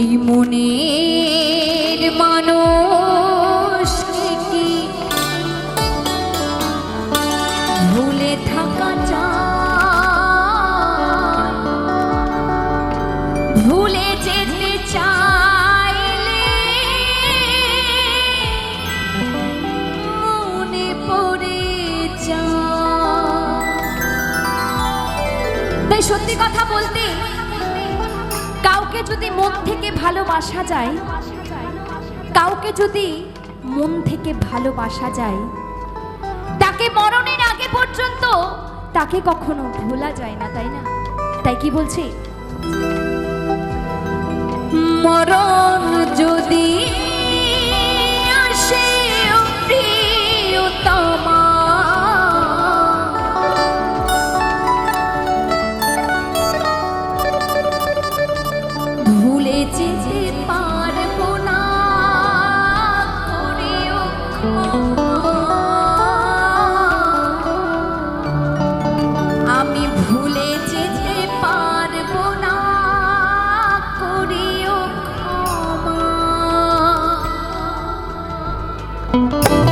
এই মনের মানুষ কি? ভুলে থাকা যায়। ভুলে যেতে চাইলে মনে পড়ে যায়। তাই সত্যি কথা বলতে কাউকে যদি মন থেকে ভালোবাসা যায়, কাউকে যদি মন থেকে ভালোবাসা যায়, তাকে মরণের আগে পর্যন্ত তাকে কখনো ভোলা যায় না, তাই না? তাই কি বলছি? মরণ যদি Música